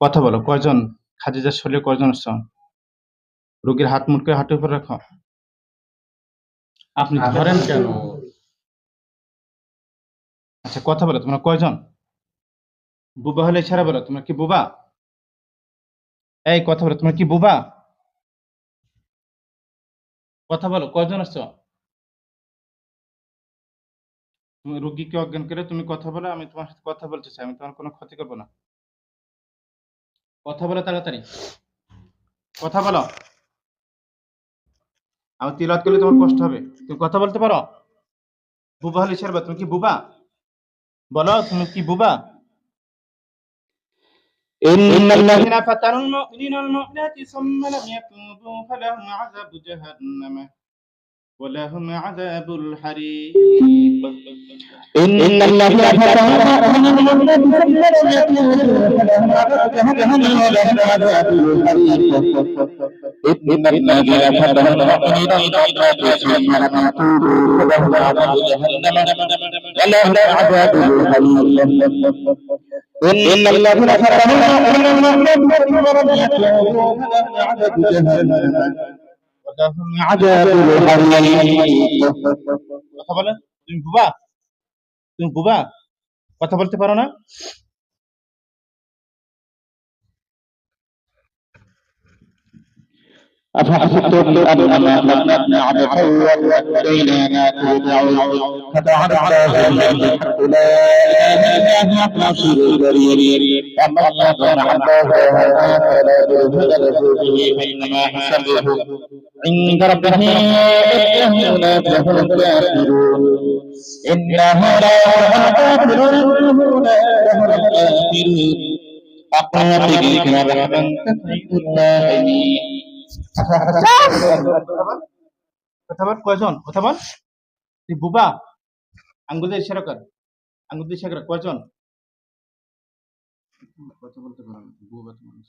কথা বলো কয়জন? খাদিজার শরীরে কয়জন আসছো রোগীর হাত মুটকে হাঁটুর উপর রাখো। আপনি ধরেন কেন? আচ্ছা কথা বলো তোমরা কয়জন? বুবা হলে ইশারা বলো তোমরা কি বুবা? এই কথা বলো তোমরা কি বুবা? কথা বলো কয়জন আসছো তুমি রুগীকে অজ্ঞান করে তুমি কথা বলো আমি তোমার সাথে কথা বলতে চাই আমি তোমার কোনো ক্ষতি করব না। কথা বলো তাড়াতাড়ি কথা বলো আমি তিলাত করলে তোমার কষ্ট হবে তুমি কথা বলতে পারো বুবা হলে ইশারা বলো, তুমি কি বুবা বলো তুমি কি বুবা إن الذين الذين فتنوا المؤمنين والمؤمنات ثم لم يتوبوا فلهم عذاب جهنم ولهم عذاب الحريق. إن الذين فلهم عذاب جهنم ولهم عذاب الحريق إن الذين فتنوا المؤمنين والمؤمنات ثم لم يتوبوا فلهم عذاب جهنم ولهم عذاب الحريق إن الذين ولم يتوبوا فلهم عذاب جهنم ولهم عذاب الحريق কথা বলে তুমি বুবা তুমি বুবা কথা বলতে পারো না أفحسبتم أنما عبثا وإلينا ترجعون فتعالى الله الحق لا إله إلا هو الكريم أما الله عبده فلا يجوز به فإنما حسبه عند ربه إنه لا يفلح الكافرون إنه لا يفلح الكافرون لا يفلح الكافرون أقرأ بك رحمة اللاهين কথা বল কয়জন? কথা বল তুই বুবা আঙ্গুল দিয়ে ইশারা কর আঙ্গুল দিয়ে ইশারা কর কয়জন? কথা বলতে পারো বুবা মানুষ।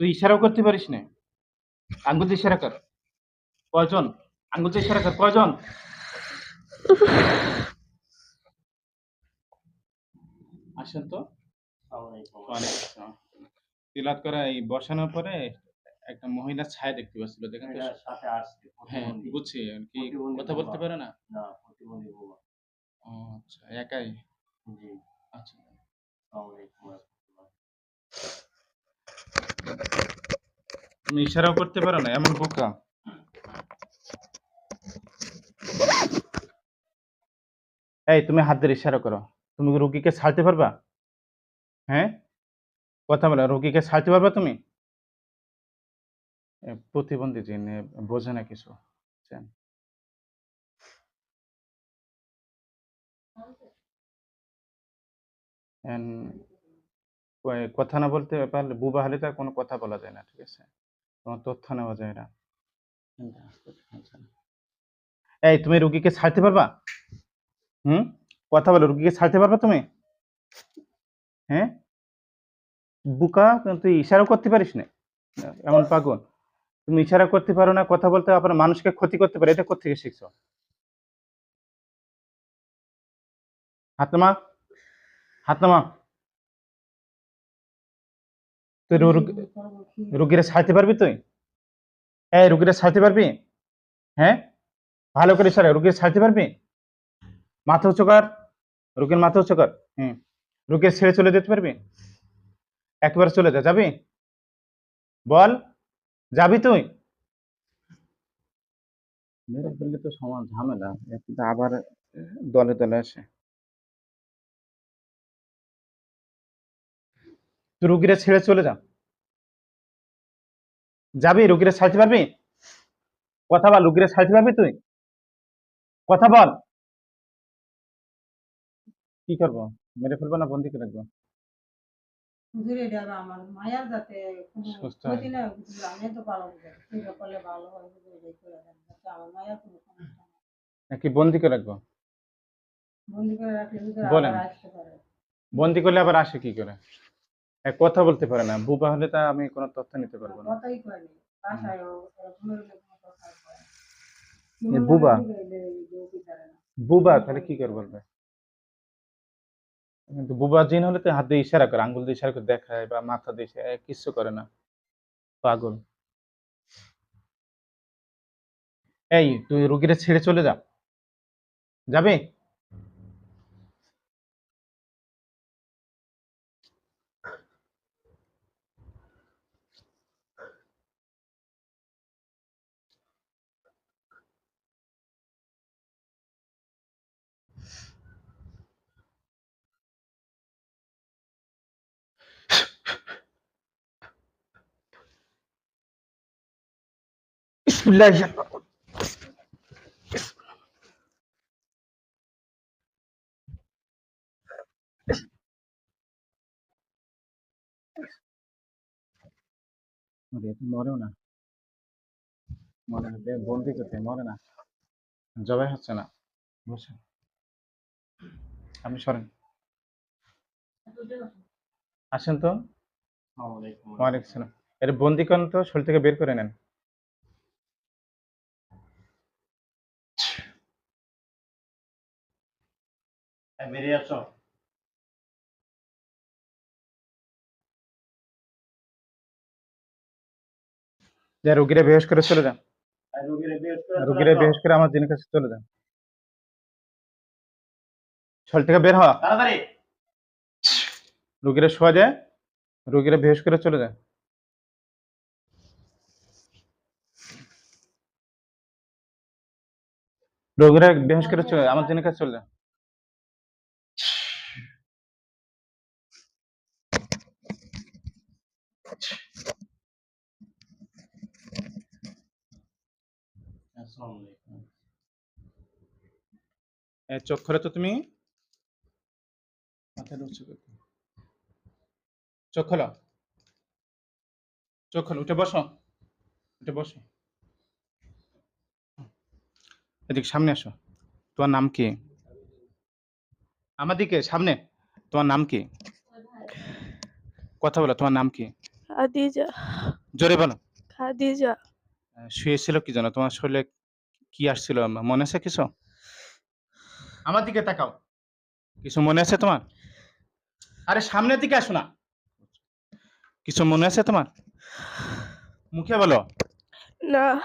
তুই ইশারাও করতে পারিস না। আঙ্গুল দিয়ে ইশারা কর। কয়জন? আঙ্গুল দিয়ে ইশারা কর কয়জন? আসেন তো। তিলাত করা এই বসানোর পরে একটা মহিলা ছায়া দেখতে পাচ্ছিল দেখেন হ্যাঁ বুঝছি কি কথা বলতে পারে না? আচ্ছা একাই? আচ্ছা। তুমি ইশারাও করতে পারো না, এমন বোকা। এই, তুমি হাত দিয়ে ইশারা করো। তুমি রোগীকে ছাড়তে পারবা? হ্যাঁ? কথা বলো, রোগীকে ছাড়তে পারবা তুমি? প্রতিবন্ধী জিন, বোঝে না কিছু? কথা না বলতে পারলে, বুবা হলে তো কোনো কথা বলা যায় না, ঠিক আছে? কোনো তথ্য নেওয়া যায় না। এই তুমি রুগীকে ছাড়তে পারবা? হুম? কথা বলো রুগীকে ছাড়তে পারবা তুমি? হ্যাঁ? বুকা তুই ইশারাও করতে পারিস না। এমন পাগল। তুমি ইশারা করতে পারো না কথা বলতে আপনার মানুষকে ক্ষতি করতে পারে এটা কোথেকে শিখছো? হাত নামা হাত নামা তুই রুগীরা ছাড়তে পারবি তুই? এই রুগীরা ছাড়তে পারবি? হ্যাঁ? ভালো করে সারা, রুগীর ছাড়তে পারবি? মাথা উঁচু কর, রুগীর মাথা উঁচু কর, হুম। রুগীর ছেড়ে চলে যেতে পারবি? একবার চলে যা, যাবি? বল, যাবি তুই? মেরে ফেললে তো সমান ঝামেলা আবার দলে দলে আসে। তুই রুগীরা ছেড়ে চলে যা। যাবি? রুগীরা ছাড়তে পারবি? কথা বল রুগীরা ছাড়তে পারবি তুই? কথা বল। কি করব? মেরে ফেলব না বন্দি করে রাখব? তো। নাকি বন্দি করে রাখব? বন্দি করে রাখলে করলে আবার আসে কি করে? কথা বলতে পারে না। বুবা হলে তা আমি কোনো তথ্য নিতে পারব না। বুবা? বুবা তাহলে কি করে বলবে? কিন্তু বুবা জিন হলে তো হাত দিয়ে ইশারা করে আঙ্গুল দিয়ে ইশারা করে দেখায় বা মাথা দিয়ে কিচ্ছু করে না। পাগল। এই তুই রুগীরা ছেড়ে চলে যা। যাবে? এত মরেও না। মরে না বন্দি করতে মরে না। জবাই হচ্ছে না। বসে। আপনি সরেন। আসেন তো। আসসালামু আলাইকুম। ওয়ালাইকুম সালাম এর বন্দি করেন তো শরীর থেকে বের করে নেন। বেরিয়ে আসো যে রুগীরা বেহস করে চলে যান। এই রোগীরে বেহস করে আমার দিনের কাছে চলে যান। শরীর থেকে বের হওয়া তাড়াতাড়ি। রুগীরা শোয়া যায় রুগীরা বেহস করে চলে যায়। রোগীরা বেহস করে চলে আমার দিনের কাছে চলে যায় চোখ খোলো তো তুমি। মাথাটা উঁচু চোখ খোলো। চোখ খোলো উঠে বসো। উঠে বসো। এদিকে সামনে আসো। তোমার নাম কি? আমার দিকে সামনে। তোমার নাম কি? কথা বলো তোমার নাম কি? খাদিজা। জোরে বলো। খাদিজা। শুয়েছিল কি জানো তোমার শরীরে কি আসছিল? মনে আছে কিছু? আমার দিকে তাকাও। কিছু মনে আছে তোমার? আরে সামনের দিকে আসো না। কিছু মনে আছে তোমার? মুখে বলো। না।